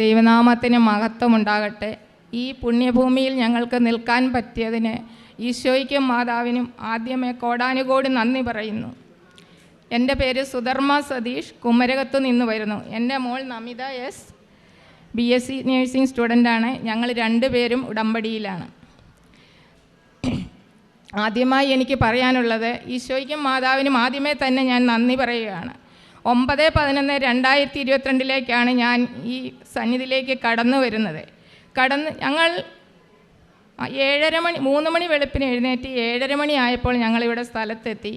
ദൈവനാമത്തിന് മഹത്വമുണ്ടാകട്ടെ. ഈ പുണ്യഭൂമിയിൽ ഞങ്ങൾക്ക് നിൽക്കാൻ പറ്റിയതിന് ഈശോയ്ക്കും മാതാവിനും ആദ്യമേ കോടാനുകോടി നന്ദി പറയുന്നു. എന്റെ പേര് സുധർമ്മ സതീഷ് കുമരകത്തു നിന്ന് വരുന്നു. എന്റെ മോൾ Namitha S. B S C nursing സ്റ്റുഡന്റാണ്. ഞങ്ങൾ രണ്ടുപേരും ഉടമ്പടിയിലാണ്. ആദ്യമായി എനിക്ക് പറയാനുള്ളത് ഈശോയ്ക്കും മാതാവിനും ആദ്യമേ തന്നെ ഞാൻ നന്ദി പറയുകയാണ്. ഒമ്പത് പതിനൊന്ന് രണ്ടായിരത്തി ഇരുപത്തിരണ്ടിലേക്കാണ് ഞാൻ ഈ സന്നിധിയിലേക്ക് കടന്നു വരുന്നത്. കടന്ന് ഞങ്ങൾ ഏഴര മണി മൂന്ന് മണി വെളുപ്പിന് എഴുന്നേറ്റ് ഏഴര മണി ആയപ്പോൾ ഞങ്ങളിവിടെ സ്ഥലത്തെത്തി.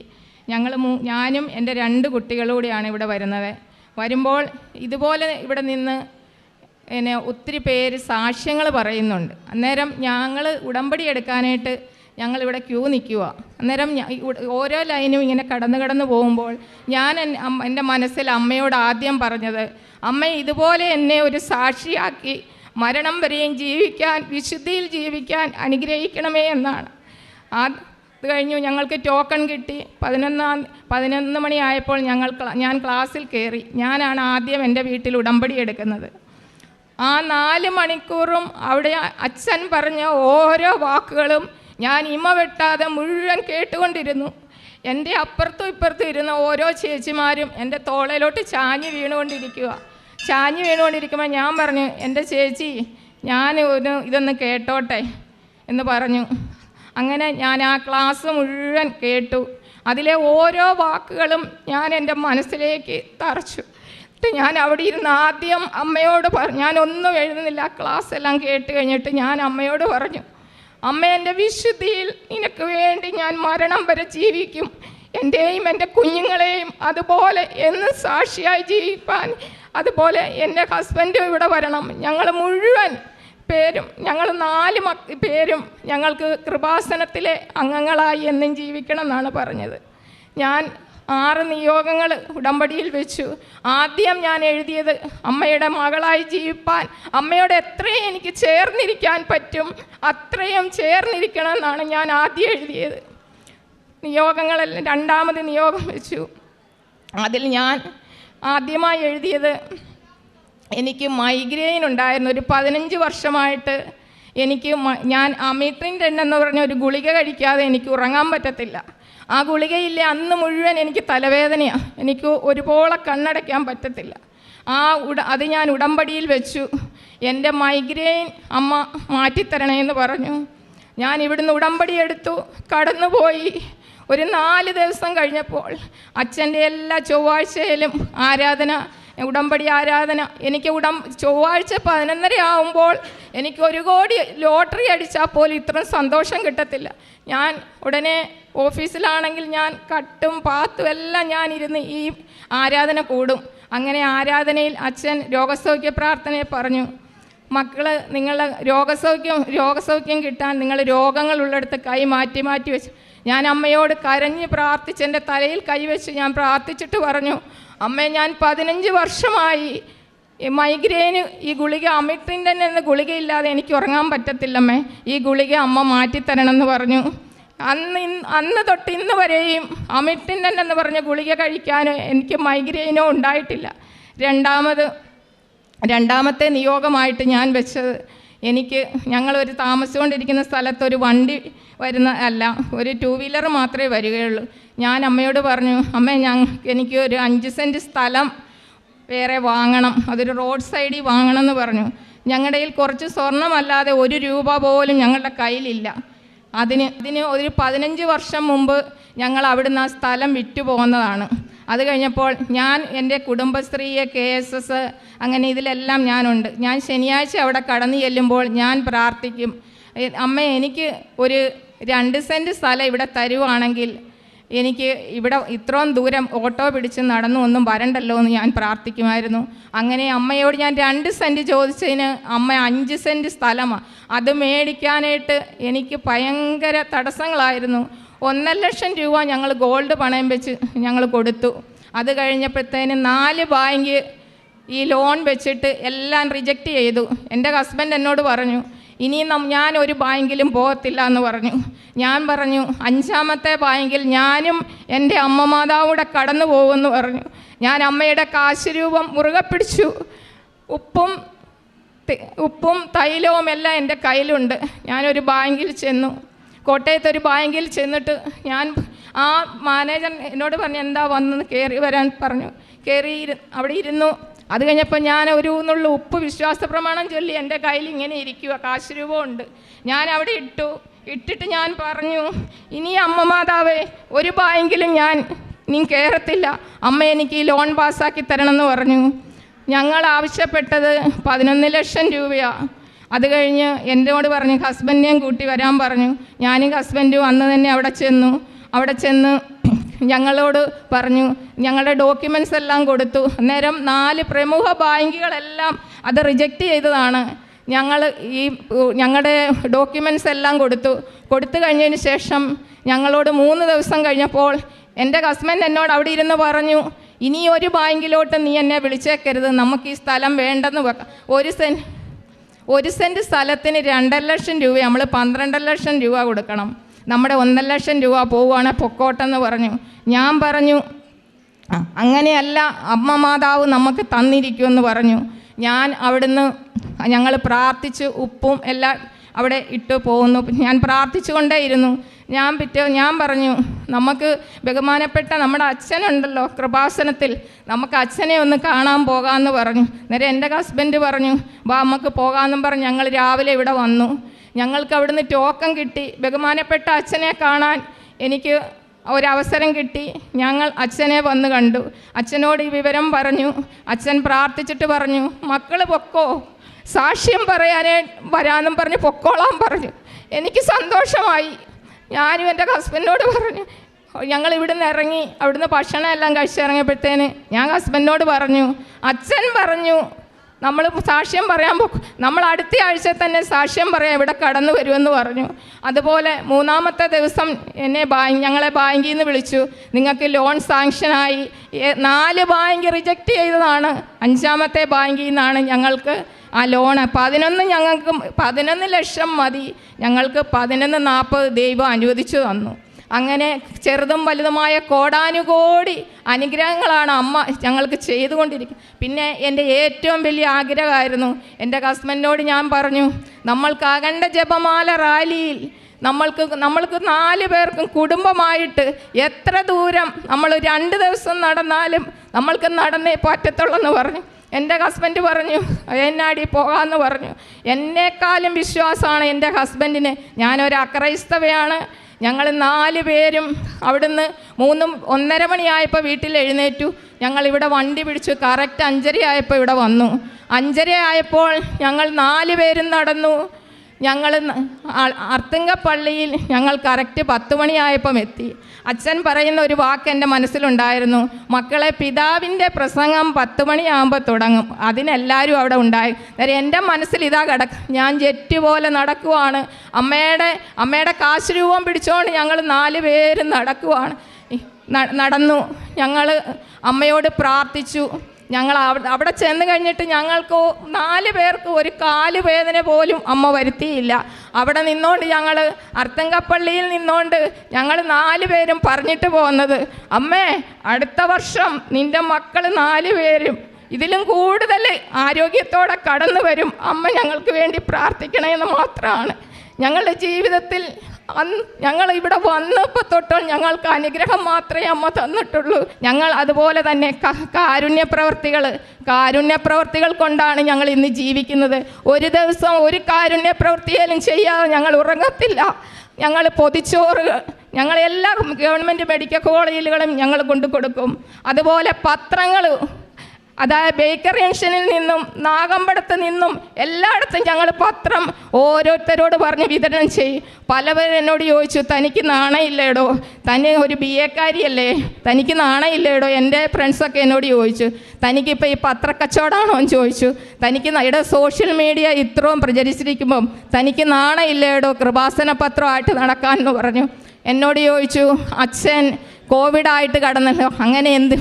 ഞങ്ങൾ ഞാനും എന്റെ രണ്ട് കുട്ടികളും കൂടിയാണ് ഇവിടെ വരുന്നത്. വരുമ്പോൾ ഇതുപോലെ ഇവിടെ നിന്ന് പിന്നെ ഒത്തിരി പേര് സാക്ഷ്യങ്ങൾ പറയുന്നുണ്ട്. അന്നേരം ഞങ്ങൾ ഉടമ്പടി എടുക്കാനായിട്ട് ഞങ്ങളിവിടെ ക്യൂ നിൽക്കുക. അന്നേരം ഓരോ ലൈനും ഇങ്ങനെ കടന്നു കടന്നു പോകുമ്പോൾ ഞാൻ എന്റെ മനസ്സിൽ അമ്മയോട് ആദ്യം പറഞ്ഞത് അമ്മ ഇതുപോലെ എന്നെ ഒരു സാക്ഷിയാക്കി മരണം വരെയും ജീവിക്കാൻ വിശുദ്ധിയിൽ ജീവിക്കാൻ അനുഗ്രഹിക്കണമേ എന്നാണ്. ആ അത് കഴിഞ്ഞു. ഞങ്ങൾക്ക് ടോക്കൺ കിട്ടി. പതിനൊന്നാം പതിനൊന്ന് മണിയായപ്പോൾ ഞങ്ങൾ ഞാൻ ക്ലാസ്സിൽ കയറി. ഞാനാണ് ആദ്യം എന്റെ വീട്ടിൽ ഉടമ്പടി എടുക്കുന്നത്. ആ നാല് മണിക്കൂറും അവിടെ അച്ഛൻ പറഞ്ഞ ഓരോ വാക്കുകളും ഞാൻ ഇമ വെട്ടാതെ മുഴുവൻ കേട്ടുകൊണ്ടിരുന്നു. എന്റെ അപ്പുറത്തും ഇപ്പുറത്തും ഇരുന്ന ഓരോ ചേച്ചിമാരും എന്റെ തോളയിലോട്ട് ചാഞ്ഞ് വീണുകൊണ്ടിരിക്കുക. ചാഞ്ഞ് വീണുകൊണ്ടിരിക്കുമ്പോൾ ഞാൻ പറഞ്ഞു എന്റെ ചേച്ചി ഞാൻ ഒരു ഇതൊന്ന് കേട്ടോട്ടെ? എന്ന് പറഞ്ഞു. അങ്ങനെ ഞാൻ ആ ക്ലാസ് മുഴുവൻ കേട്ടു. അതിലെ ഓരോ വാക്കുകളും ഞാൻ എന്റെ മനസ്സിലേക്ക് തറച്ചു. എന്നിട്ട് ഞാൻ അവിടെ ഇരുന്ന് ആദ്യം അമ്മയോട് പറഞ്ഞു ഞാനൊന്നും എഴുതുന്നില്ല. ക്ലാസ് എല്ലാം കേട്ട് കഴിഞ്ഞിട്ട് ഞാൻ അമ്മയോട് പറഞ്ഞു അമ്മ എന്റെ വിശുദ്ധിയിൽ നിനക്ക് വേണ്ടി ഞാൻ മരണം വരെ ജീവിക്കും. എന്റെയും എന്റെ കുഞ്ഞുങ്ങളെയും അതുപോലെ എന്ന് സാക്ഷിയായി ജീവിപ്പാൻ. അതുപോലെ എന്റെ ഹസ്ബൻഡും ഇവിടെ വരണം. ഞങ്ങൾ മുഴുവൻ പേരും ഞങ്ങൾ നാല് പേരും ഞങ്ങൾക്ക് കൃപാസനത്തിലെ അംഗങ്ങളായി എന്നും ജീവിക്കണം എന്നാണ് പറഞ്ഞത്. ഞാൻ ആറ് നിയോഗങ്ങൾ ഉടമ്പടിയിൽ വെച്ചു. ആദ്യം ഞാൻ എഴുതിയത് അമ്മയുടെ മകളായി ജീവിപ്പാൻ അമ്മയോട് എത്രയും എനിക്ക് ചേർന്നിരിക്കാൻ പറ്റും അത്രയും ചേർന്നിരിക്കണം എന്നാണ് ഞാൻ ആദ്യം എഴുതിയത്. നിയോഗങ്ങളെല്ലാം രണ്ടാമത് നിയോഗം വെച്ചു. അതിൽ ഞാൻ ആദ്യമായി എഴുതിയത് എനിക്ക് മൈഗ്രെയിൻ ഉണ്ടായിരുന്നു. ഒരു പതിനഞ്ച് വർഷമായിട്ട് എനിക്ക് ഞാൻ അമിട്രിൻ ടെൻ എന്ന് പറഞ്ഞ ഒരു ഗുളിക കഴിക്കാതെ എനിക്ക് ഉറങ്ങാൻ പറ്റത്തില്ല. ആ ഗുളികയില്ലേ? അന്ന് മുഴുവൻ എനിക്ക് തലവേദനയാണ് എനിക്ക് ഒരുപോലെ കണ്ണടയ്ക്കാൻ പറ്റത്തില്ല. ആ ഉട അത് ഞാൻ ഉടമ്പടിയിൽ വെച്ചു. എന്റെ മൈഗ്രെയിൻ അമ്മ മാറ്റിത്തരണേന്ന് പറഞ്ഞു. ഞാൻ ഇവിടുന്ന് ഉടമ്പടി എടുത്തു. കടന്നുപോയി. ഒരു നാല് ദിവസം കഴിഞ്ഞപ്പോൾ അച്ഛന്റെ എല്ലാ ചൊവ്വാഴ്ചയിലും ആരാധന ഉടമ്പടി ആരാധന. എനിക്ക് ഉടം ചൊവ്വാഴ്ച പതിനൊന്നര ആവുമ്പോൾ എനിക്ക് ഒരു കോടി ലോട്ടറി അടിച്ചാൽ പോലും ഇത്രയും സന്തോഷം കിട്ടത്തില്ല. ഞാൻ ഉടനെ ഓഫീസിലാണെങ്കിൽ ഞാൻ കട്ടും പാത്തും എല്ലാം ഞാൻ ഇരുന്ന് ഈ ആരാധന കൂടും. അങ്ങനെ ആരാധനയിൽ അച്ഛൻ രോഗസൗഖ്യ പ്രാർത്ഥനയെ പറഞ്ഞു. മക്കൾ നിങ്ങളുടെ രോഗസൗഖ്യം രോഗസൗഖ്യം കിട്ടാൻ നിങ്ങൾ രോഗങ്ങളുള്ളിടത്ത് കൈ മാറ്റി മാറ്റി വെച്ചു ഞാൻ അമ്മയോട് കരഞ്ഞ് പ്രാർത്ഥിച്ച് എന്റെ തലയിൽ കൈവച്ച് ഞാൻ പ്രാർത്ഥിച്ചിട്ട് പറഞ്ഞു അമ്മേ ഞാൻ പതിനഞ്ച് വർഷമായി ഈ മൈഗ്രെയിന് ഈ ഗുളിക അമിട്ടിന്റെ എന്ന ഗുളികയില്ലാതെ എനിക്ക് ഉറങ്ങാൻ പറ്റത്തില്ലമ്മേ. ഈ ഗുളിക അമ്മ മാറ്റിത്തരണമെന്ന് പറഞ്ഞു. അന്ന് അന്ന് തൊട്ട് ഇന്ന് വരെയും അമിട്ടിന്റെ എന്ന് പറഞ്ഞ ഗുളിക കഴിക്കാൻ എനിക്ക് മൈഗ്രെയിനോ ഉണ്ടായിട്ടില്ല. രണ്ടാമത് രണ്ടാമത്തെ നിയോഗമായിട്ട് ഞാൻ വെച്ചത് എനിക്ക് ഞങ്ങളൊരു താമസിച്ചുകൊണ്ടിരിക്കുന്ന സ്ഥലത്തൊരു വണ്ടി വരുന്ന അല്ല ഒരു ടു വീലർ മാത്രമേ വരികയുള്ളൂ. ഞാൻ അമ്മയോട് പറഞ്ഞു അമ്മ ഞാൻ എനിക്ക് ഒരു അഞ്ച് സെന്റ് സ്ഥലം വേറെ വാങ്ങണം. അതൊരു റോഡ് സൈഡിൽ വാങ്ങണം എന്ന് പറഞ്ഞു. ഞങ്ങളുടെ കയ്യിൽ കുറച്ച് സ്വർണമല്ലാതെ ഒരു രൂപ പോലും ഞങ്ങളുടെ കയ്യിലില്ല. അതിന് ഇതിന് ഒരു പതിനഞ്ച് വർഷം മുമ്പ് ഞങ്ങൾ അവിടുന്ന് ആ സ്ഥലം വിറ്റു പോകുന്നതാണ്. അത് കഴിഞ്ഞപ്പോൾ ഞാൻ എന്റെ കുടുംബശ്രീയെ കെ എസ് എസ് അങ്ങനെ ഇതിലെല്ലാം ഞാനുണ്ട്. ഞാൻ ശനിയാഴ്ച അവിടെ കടന്നു ചെല്ലുമ്പോൾ ഞാൻ പ്രാർത്ഥിക്കും. "ഏ, അമ്മ എനിക്ക് ഒരു രണ്ട് സെന്റ് സ്ഥലം ഇവിടെ തരുവാണെങ്കിൽ എനിക്ക് ഇവിടെ ഇത്രയും ദൂരം ഓട്ടോ പിടിച്ച് നടന്നു ഒന്നും വരണ്ടല്ലോ എന്ന് ഞാൻ പ്രാർത്ഥിക്കുമായിരുന്നു. അങ്ങനെ അമ്മയോട് ഞാൻ രണ്ട് സെന്റ് ചോദിച്ചതിന് അമ്മ അഞ്ച് സെന്റ് സ്ഥലമാണ് അത് മേടിക്കാനായിട്ട് എനിക്ക് ഭയങ്കര തടസ്സങ്ങളായിരുന്നു. ഒന്നര ലക്ഷം രൂപ ഞങ്ങൾ ഗോൾഡ് പണയം വെച്ച് ഞങ്ങൾ കൊടുത്തു. അത് കഴിഞ്ഞപ്പോഴത്തേന് നാല് ബാങ്ക് ഈ ലോൺ വെച്ചിട്ട് എല്ലാം റിജക്റ്റ് ചെയ്തു. എന്റെ ഹസ്ബൻഡ് എന്നോട് പറഞ്ഞു ഇനി ഞാൻ ഒരു ബാങ്കിലും പോകത്തില്ല എന്ന് പറഞ്ഞു. ഞാൻ പറഞ്ഞു അഞ്ചാമത്തെ ബാങ്കിൽ ഞാനും എന്റെ അമ്മ മാതാവൂടെ കടന്നു പോകുമെന്ന് പറഞ്ഞു. ഞാൻ അമ്മയുടെ കാശ് രൂപം മുറുകെ പിടിച്ചു. ഉപ്പും ഉപ്പും തൈലവും എല്ലാം എന്റെ കയ്യിലുണ്ട്. ഞാനൊരു ബാങ്കിൽ ചെന്നു. കോട്ടയത്ത് ഒരു ബാങ്കിൽ ചെന്നിട്ട് ഞാൻ ആ മാനേജർ എന്നോട് പറഞ്ഞു എന്താ വന്നെന്ന് കയറി വരാൻ പറഞ്ഞു. കയറി അവിടെ ഇരുന്നു. അത് കഴിഞ്ഞപ്പോൾ ഞാൻ ഒരു എന്നുള്ള ഉപ്പ് വിശ്വാസ പ്രമാണം ചൊല്ലി എന്റെ കയ്യിൽ ഇങ്ങനെ ഇരിക്കുക കാശ് രൂപ ഉണ്ട്. ഞാൻ അവിടെ ഇട്ടു. ഇട്ടിട്ട് ഞാൻ പറഞ്ഞു ഇനി അമ്മ മാതാവേ ഒരു ബാങ്കിലും ഞാൻ ഇനി കയറത്തില്ല അമ്മ എനിക്ക് ഈ ലോൺ പാസ്സാക്കി എന്ന് പറഞ്ഞു. ഞങ്ങൾ ആവശ്യപ്പെട്ടത് പതിനൊന്ന് ലക്ഷം രൂപയാണ് അത് കഴിഞ്ഞ് എന്നോട് പറഞ്ഞു ഹസ്ബൻഡിനെയും കൂട്ടി വരാൻ പറഞ്ഞു. ഞാനും ഹസ്ബൻഡും അന്ന് തന്നെ അവിടെ ചെന്നു. അവിടെ ചെന്ന് ഞങ്ങളോട് പറഞ്ഞു ഞങ്ങളുടെ ഡോക്യുമെന്റ്സ് എല്ലാം കൊടുത്തു. അന്നേരം നാല് പ്രമുഖ ബാങ്കുകളെല്ലാം അത് റിജക്റ്റ് ചെയ്തതാണ്. ഞങ്ങൾ ഈ ഞങ്ങളുടെ ഡോക്യുമെന്റ്സ് എല്ലാം കൊടുത്തു. കൊടുത്തു കഴിഞ്ഞതിന് ശേഷം ഞങ്ങളോട് മൂന്ന് ദിവസം കഴിഞ്ഞപ്പോൾ എന്റെ ഹസ്ബൻഡ് എന്നോട് അവിടെ ഇരുന്ന് പറഞ്ഞു ഇനി ഒരു ബാങ്കിലോട്ട് നീ എന്നെ വിളിച്ചേക്കരുത്. നമുക്ക് ഈ സ്ഥലം വേണ്ടെന്ന് ഒരു സെൻ ഒരു സെന്റ് സ്ഥലത്തിന് രണ്ടര ലക്ഷം രൂപ നമ്മൾ പന്ത്രണ്ടര ലക്ഷം രൂപ കൊടുക്കണം. നമ്മുടെ ഒന്നര ലക്ഷം രൂപ പോവുകയാണെ പൊക്കോട്ടെന്ന് പറഞ്ഞു. ഞാൻ പറഞ്ഞു അങ്ങനെയല്ല അമ്മ മാതാവ് നമുക്ക് തന്നിരിക്കുമെന്ന് പറഞ്ഞു. ഞാൻ അവിടുന്ന് ഞങ്ങൾ പ്രാർത്ഥിച്ച് ഉപ്പും എല്ലാം അവിടെ ഇട്ട് പോകുന്നു. ഞാൻ പ്രാർത്ഥിച്ചുകൊണ്ടേയിരുന്നു. ഞാൻ പിറ്റേ ഞാൻ പറഞ്ഞു നമുക്ക് ബഹുമാനപ്പെട്ട നമ്മുടെ അച്ഛനുണ്ടല്ലോ കൃപാസനത്തിൽ. നമുക്ക് അച്ഛനെ ഒന്ന് കാണാൻ പോകാമെന്ന് പറഞ്ഞു. നേരെ എന്റെ ഹസ്ബൻഡ് പറഞ്ഞു വാ നമുക്ക് പോകാമെന്നും പറഞ്ഞ് ഞങ്ങൾ രാവിലെ ഇവിടെ വന്നു. ഞങ്ങൾക്ക് അവിടുന്ന് ടോക്കൺ കിട്ടി. ബഹുമാനപ്പെട്ട അച്ഛനെ കാണാൻ എനിക്ക് ഒരവസരം കിട്ടി. ഞങ്ങൾ അച്ഛനെ വന്ന് കണ്ടു. അച്ഛനോട് ഈ വിവരം പറഞ്ഞു. അച്ഛൻ പ്രാർത്ഥിച്ചിട്ട് പറഞ്ഞു മക്കൾ പൊക്കോ? സാക്ഷ്യം പറയാനേ വരാനും പറഞ്ഞ് പൊക്കോളാൻ പറഞ്ഞു. എനിക്ക് സന്തോഷമായി. ഞാനും എന്റെ ഹസ്ബൻഡിനോട് പറഞ്ഞു ഞങ്ങൾ ഇവിടുന്ന് ഇറങ്ങി അവിടുന്ന് ഭക്ഷണം എല്ലാം കഴിച്ചിറങ്ങിയപ്പോഴത്തേന് ഞാൻ ഹസ്ബൻഡിനോട് പറഞ്ഞു അച്ഛൻ പറഞ്ഞു നമ്മൾ സാക്ഷ്യം പറയാൻ പോകും നമ്മൾ അടുത്ത ആഴ്ച തന്നെ സാക്ഷ്യം പറയാം ഇവിടെ കടന്നു വരുമെന്ന് പറഞ്ഞു. അതുപോലെ മൂന്നാമത്തെ ദിവസം എന്നെ ബാങ്ക് ഞങ്ങളെ ബാങ്കിൽ നിന്ന് വിളിച്ചു. നിങ്ങൾക്ക് ലോൺ സാങ്ഷനായി നാല് ബാങ്ക് റിജക്റ്റ് ചെയ്തതാണ്. അഞ്ചാമത്തെ ബാങ്കിൽ നിന്നാണ് ഞങ്ങൾക്ക് ആ ലോണ് പതിനൊന്ന് ഞങ്ങൾക്ക് പതിനൊന്ന് ലക്ഷം മതി. ഞങ്ങൾക്ക് പതിനൊന്ന് നാൽപ്പത് ദൈവം അനുവദിച്ചു തന്നു. അങ്ങനെ ചെറുതും വലുതുമായ കോടാനുകോടി അനുഗ്രഹങ്ങളാണ് അമ്മ ഞങ്ങൾക്ക് ചെയ്തുകൊണ്ടിരിക്കുന്നത് പിന്നെ എന്റെ ഏറ്റവും വലിയ ആഗ്രഹമായിരുന്നു എന്റെ ഹസ്ബൻഡിനോട് ഞാൻ പറഞ്ഞു നമ്മൾക്ക് അകണ്ട ജപമാല റാലിയിൽ നമ്മൾക്ക് നമ്മൾക്ക് നാല് പേർക്കും കുടുംബമായിട്ട് എത്ര ദൂരം നമ്മൾ രണ്ട് ദിവസം നടന്നാലും നമ്മൾക്ക് നടന്നേ പറ്റത്തുള്ളെന്ന് പറഞ്ഞു. എന്റെ ഹസ്ബൻഡ് പറഞ്ഞു എന്നാടി പോകാമെന്ന് പറഞ്ഞു. എന്നേക്കാളും വിശ്വാസമാണ് എന്റെ ഹസ്ബൻഡിന്. ഞാനൊരു അക്രൈസ്തവയാണ്. ഞങ്ങൾ നാല് പേരും അവിടുന്ന് മൂന്നും ഒന്നര മണിയായപ്പോൾ വീട്ടിൽ എഴുന്നേറ്റു. ഞങ്ങൾ ഇവിടെ വണ്ടി പിടിച്ചു. കറക്റ്റ് അഞ്ചര ആയപ്പോൾ ഇവിടെ വന്നു. അഞ്ചര ആയപ്പോൾ ഞങ്ങൾ നാല് പേരും നടന്നു. ഞങ്ങൾ അർത്തുങ്ക പള്ളിയിൽ ഞങ്ങൾ കറക്റ്റ് പത്ത് മണിയായപ്പം എത്തി. അച്ഛൻ പറയുന്ന ഒരു വാക്ക് എന്റെ മനസ്സിലുണ്ടായിരുന്നു. മക്കളെ പിതാവിന്റെ പ്രസംഗം പത്ത് മണിയാകുമ്പോൾ തുടങ്ങും. അതിനെല്ലാവരും അവിടെ ഉണ്ടായി. അന്നേരം എന്റെ മനസ്സിൽ ഇതാ കിടക്ക ഞാൻ ജെറ്റ് പോലെ നടക്കുവാണ്. അമ്മയുടെ അമ്മയുടെ കാശ് രൂപം പിടിച്ചുകൊണ്ട് ഞങ്ങൾ നാല് പേരും നടക്കുവാണ്. നടന്നു. ഞങ്ങൾ അമ്മയോട് പ്രാർത്ഥിച്ചു. ഞങ്ങൾ അവിടെ ചെന്ന് കഴിഞ്ഞിട്ട് ഞങ്ങൾക്ക് നാല് പേർക്ക് ഒരു കാൽ വേദന പോലും അമ്മ വരുത്തിയില്ല. അവിടെ നിന്നുകൊണ്ട് ഞങ്ങൾ അർത്തങ്കപ്പള്ളിയിൽ നിന്നുകൊണ്ട് ഞങ്ങൾ നാല് പേരും പറഞ്ഞിട്ട് പോകുന്നത് അമ്മേ അടുത്ത വർഷം നിന്റെ മക്കൾ നാല് പേരും ഇതിലും കൂടുതൽ ആരോഗ്യത്തോടെ കടന്നു വരും. അമ്മ ഞങ്ങൾക്ക് വേണ്ടി പ്രാർത്ഥിക്കണമെന്ന് മാത്രമാണ് ഞങ്ങളുടെ ജീവിതത്തിൽ അന്ന് ഞങ്ങൾ ഇവിടെ വന്നപ്പോൾ തൊട്ട് ഞങ്ങൾക്ക് അനുഗ്രഹം മാത്രമേ അമ്മ തന്നിട്ടുള്ളൂ. ഞങ്ങൾ അതുപോലെ തന്നെ കാരുണ്യ പ്രവർത്തികൾ കാരുണ്യ പ്രവർത്തികൾ കൊണ്ടാണ് ഞങ്ങൾ ഇന്ന് ജീവിക്കുന്നത്. ഒരു ദിവസം ഒരു കാരുണ്യ പ്രവൃത്തിയാലും ചെയ്യാതെ ഞങ്ങൾ ഉറങ്ങത്തില്ല. ഞങ്ങൾ പൊതിച്ചോറ് ഞങ്ങൾ എല്ലാ ഗവൺമെന്റ് മെഡിക്കൽ കോളേജുകളും ഞങ്ങൾ കൊണ്ടു കൊടുക്കും അതുപോലെ പത്രങ്ങൾ അതായത് ബേക്കറി ജംഗ്ഷനിൽ നിന്നും നാഗമ്പടത്ത് നിന്നും എല്ലായിടത്തും ഞങ്ങൾ പത്രം ഓരോരുത്തരോട് പറഞ്ഞ് വിതരണം ചെയ്യും. പലവരും എന്നോട് ചോദിച്ചു തനിക്ക് നാണയില്ലേടോ? തന്നെ ഒരു ബി എക്കാരിയല്ലേ തനിക്ക് നാണയില്ലേടോ? എന്റെ ഫ്രണ്ട്സൊക്കെ എന്നോട് ചോദിച്ചു. തനിക്കിപ്പോൾ ഈ പത്രക്കച്ചവടമാണോ എന്ന് ചോദിച്ചു. തനിക്ക് ഇവിടെ സോഷ്യൽ മീഡിയ ഇത്രയും പ്രചരിച്ചിരിക്കുമ്പം തനിക്ക് നാണയില്ലേടോ? കൃപാസന പത്രമായിട്ട് നടക്കാമെന്ന് പറഞ്ഞു. എന്നോട് ചോദിച്ചു അച്ഛൻ കോവിഡായിട്ട് കടന്നല്ലോ. അങ്ങനെ എന്ത്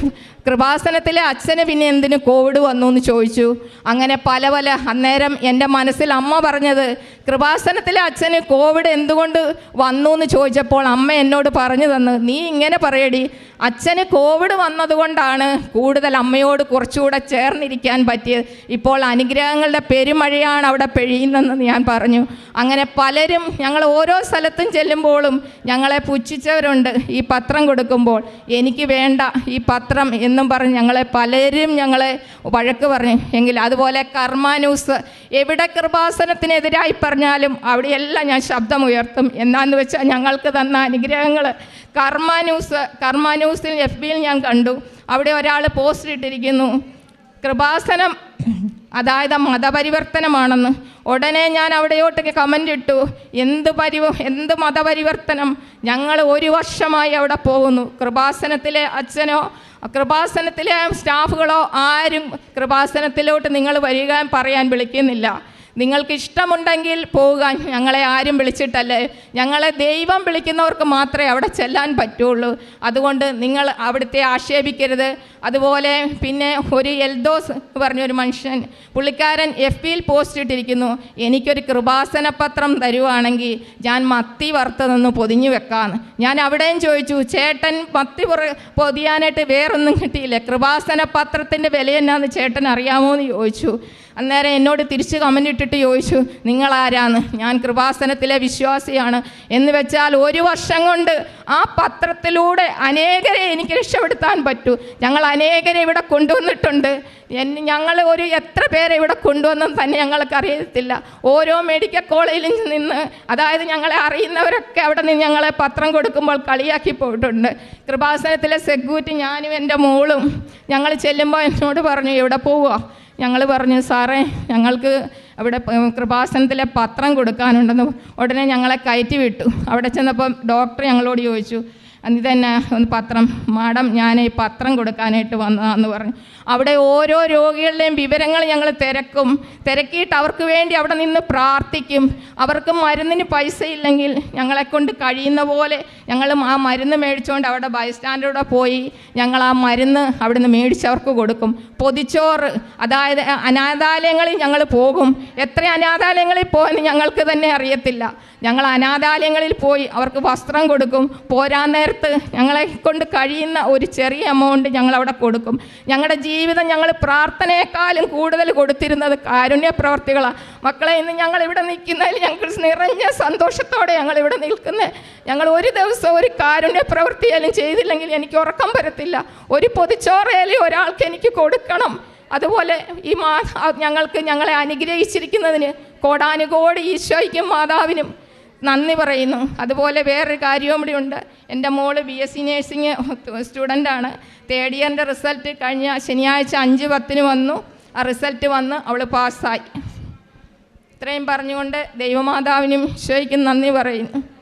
കൃപാസനത്തിലെ അച്ഛന് പിന്നെ എന്തിന് കോവിഡ് വന്നു എന്ന് ചോദിച്ചു. അങ്ങനെ പല പല അന്നേരം എന്റെ മനസ്സിൽ അമ്മ പറഞ്ഞത് കൃപാസനത്തിലെ അച്ഛന് കോവിഡ് എന്തുകൊണ്ട് വന്നു എന്ന് ചോദിച്ചപ്പോൾ അമ്മ എന്നോട് പറഞ്ഞു തന്നു നീ ഇങ്ങനെ പറയടി അച്ഛന് കോവിഡ് വന്നതുകൊണ്ടാണ് കൂടുതൽ അമ്മയോട് കുറച്ചുകൂടെ ചേർന്നിരിക്കാൻ പറ്റിയത്. ഇപ്പോൾ അനുഗ്രഹങ്ങളുടെ പെരുമഴയാണ് അവിടെ പെഴിയുന്നതെന്ന് ഞാൻ പറഞ്ഞു. അങ്ങനെ പലരും ഞങ്ങൾ ഓരോ സ്ഥലത്തും ചെല്ലുമ്പോഴും ഞങ്ങളെ പുച്ഛിച്ചവരുണ്ട് ഈ പത്രം കൊടുക്കുമ്പോൾ എനിക്ക് വേണ്ട ഈ പത്രം എന്നും പറഞ്ഞ് ഞങ്ങളെ പലരും ഞങ്ങളെ വഴക്ക് പറഞ്ഞു. എങ്കിൽ അതുപോലെ കർമ്മ ന്യൂസ് എവിടെ കൃപാസനത്തിനെതിരായി പറഞ്ഞാലും അവിടെയെല്ലാം ഞാൻ ശബ്ദമുയർത്തും. എന്നാന്ന് വെച്ചാൽ ഞങ്ങൾക്ക് തന്ന അനുഗ്രഹങ്ങൾ കർമ്മ ന്യൂസ് കർമ്മ ന്യൂസിൽ എഫ് ബിയിൽ ഞാൻ കണ്ടു. അവിടെ ഒരാൾ പോസ്റ്റ് ഇട്ടിരിക്കുന്നു. കൃപാസനം അതായത് മതപരിവർത്തനമാണെന്ന്. ഉടനെ ഞാൻ അവിടെയോട്ട് കമന്റ് ഇട്ടു. എന്ത് പരിവ എന്ത് മതപരിവർത്തനം? ഞങ്ങൾ ഒരു വർഷമായി അവിടെ പോകുന്നു. കൃപാസനത്തിലെ അച്ഛനോ കൃപാസനത്തിലെ സ്റ്റാഫുകളോ ആരും കൃപാസനത്തിലോട്ട് നിങ്ങൾ വരിക പറയാൻ വിളിക്കുന്നില്ല. നിങ്ങൾക്ക് ഇഷ്ടമുണ്ടെങ്കിൽ പോവുക. ഞങ്ങളെ ആരും വിളിച്ചിട്ടല്ലേ? ഞങ്ങളെ ദൈവം വിളിക്കുന്നവർക്ക് മാത്രമേ അവിടെ ചെല്ലാൻ പറ്റുള്ളൂ. അതുകൊണ്ട് നിങ്ങൾ അവിടുത്തെ ആക്ഷേപിക്കരുത്. അതുപോലെ പിന്നെ ഒരു എൽദോസ് പറഞ്ഞൊരു മനുഷ്യൻ പുള്ളിക്കാരൻ എഫ് പിയിൽ പോസ്റ്റ് ഇട്ടിരിക്കുന്നു. എനിക്കൊരു കൃപാസന പത്രം തരുവാണെങ്കിൽ ഞാൻ മത്തി വറുത്തതെന്ന് പൊതിഞ്ഞു വെക്കാമെന്ന് ഞാൻ അവിടെയും ചോദിച്ചു ചേട്ടൻ മത്തി പുറ പൊതിയാനായിട്ട് വേറൊന്നും കിട്ടിയില്ല. കൃപാസന പത്രത്തിന്റെ വില എന്നാന്ന് ചേട്ടൻ അറിയാമോ എന്ന് ചോദിച്ചു. അന്നേരം എന്നോട് തിരിച്ച് കമന്റ് ഇട്ടിട്ട് ചോദിച്ചു നിങ്ങളാരാന്ന്? ഞാൻ കൃപാസനത്തിലെ വിശ്വാസിയാണ്. എന്ന് വെച്ചാൽ ഒരു വർഷം കൊണ്ട് ആ പത്രത്തിലൂടെ അനേകരെ എനിക്ക് രക്ഷപ്പെടുത്താൻ പറ്റൂ. ഞങ്ങൾ അനേകരെ ഇവിടെ കൊണ്ടുവന്നിട്ടുണ്ട്. എന്നെ ഞങ്ങൾ ഒരു എത്ര പേരെ ഇവിടെ കൊണ്ടുവന്നെന്ന് തന്നെ ഞങ്ങൾക്ക് അറിയത്തില്ല. ഓരോ മെഡിക്കൽ കോളേജിൽ നിന്ന് അതായത് ഞങ്ങളെ അറിയുന്നവരൊക്കെ അവിടെ നിന്ന് ഞങ്ങളെ പത്രം കൊടുക്കുമ്പോൾ കളിയാക്കി പോയിട്ടുണ്ട്. കൃപാസനത്തിലെ സെക്യൂരിറ്റി ഞാനും എന്റെ മോളും ഞങ്ങൾ ചെല്ലുമ്പോൾ എന്നോട് പറഞ്ഞു എവിടെ പോവുക ഞങ്ങൾ പറഞ്ഞു സാറേ ഞങ്ങൾക്ക് അവിടെ കൃപാസനത്തിലെ പത്രം കൊടുക്കാനുണ്ടെന്ന് ഉടനെ ഞങ്ങളെ കയറ്റി വിട്ടു അവിടെ ചെന്നപ്പം ഡോക്ടർ ഞങ്ങളോട് ചോദിച്ചു ഇത് തന്നെ ഒന്ന് പത്രം മാഡം ഞാൻ ഈ പത്രം കൊടുക്കാനായിട്ട് വന്നതാന്ന് പറഞ്ഞു. അവിടെ ഓരോ രോഗികളുടെയും വിവരങ്ങൾ ഞങ്ങൾ തിരക്കും. തിരക്കിയിട്ട് അവർക്ക് വേണ്ടി അവിടെ നിന്ന് പ്രാർത്ഥിക്കും. അവർക്ക് മരുന്നിന് പൈസ ഇല്ലെങ്കിൽ ഞങ്ങളെക്കൊണ്ട് കഴിയുന്ന പോലെ ഞങ്ങൾ ആ മരുന്ന് മേടിച്ചുകൊണ്ട് അവിടെ ബൈസ്റ്റാൻഡറുടെ പോയി ഞങ്ങൾ ആ മരുന്ന് അവിടെ നിന്ന് മേടിച്ചവർക്ക് കൊടുക്കും. പൊതിച്ചോറ് അതായത് അനാഥാലയങ്ങളിൽ ഞങ്ങൾ പോകും. എത്ര അനാഥാലയങ്ങളിൽ പോയെന്ന് ഞങ്ങൾക്ക് തന്നെ അറിയത്തില്ല. ഞങ്ങൾ അനാഥാലയങ്ങളിൽ പോയി അവർക്ക് വസ്ത്രം കൊടുക്കും. പോരാൻ നേരത്ത് ഞങ്ങളെ കൊണ്ട് കഴിയുന്ന ഒരു ചെറിയ എമൗണ്ട് ഞങ്ങളവിടെ കൊടുക്കും. ഞങ്ങളുടെ ജീവിതം ഞങ്ങൾ പ്രാർത്ഥനയെക്കാളും കൂടുതൽ കൊടുത്തിരുന്നത് കാരുണ്യ പ്രവർത്തികളാണ് മക്കളെ ഇന്ന് ഞങ്ങൾ ഇവിടെ നിൽക്കുന്നതിൽ ഞങ്ങൾക്ക് നിറഞ്ഞ സന്തോഷത്തോടെ ഞങ്ങൾ ഇവിടെ നിൽക്കുന്നത് ഞങ്ങൾ ഒരു ദിവസം ഒരു കാരുണ്യ പ്രവൃത്തിയാലും ചെയ്തില്ലെങ്കിൽ എനിക്ക് ഉറക്കം വരത്തില്ല. ഒരു പൊതിച്ചോറയാലും ഒരാൾക്ക് എനിക്ക് കൊടുക്കണം. അതുപോലെ ഈ മാ ഞങ്ങൾക്ക് ഞങ്ങളെ അനുഗ്രഹിച്ചിരിക്കുന്നതിന് കോടാനുകോടി ഈശോയ്ക്കും മാതാവിനും നന്ദി പറയുന്നു. അതുപോലെ വേറൊരു കാര്യവും കൂടി ഉണ്ട്. എന്റെ മോൾ ബി എസ് സി നേഴ്സിംഗ് സ്റ്റുഡന്റാണ് തേർഡ് ഇയറിന്റെ റിസൾട്ട് കഴിഞ്ഞ ശനിയാഴ്ച അഞ്ച് പത്തിന് വന്നു. ആ റിസൾട്ട് വന്ന് അവൾ പാസ്സായി ഇത്രയും പറഞ്ഞുകൊണ്ട് ദൈവമാതാവിനും ഈശോയ്ക്കും നന്ദി പറയുന്നു.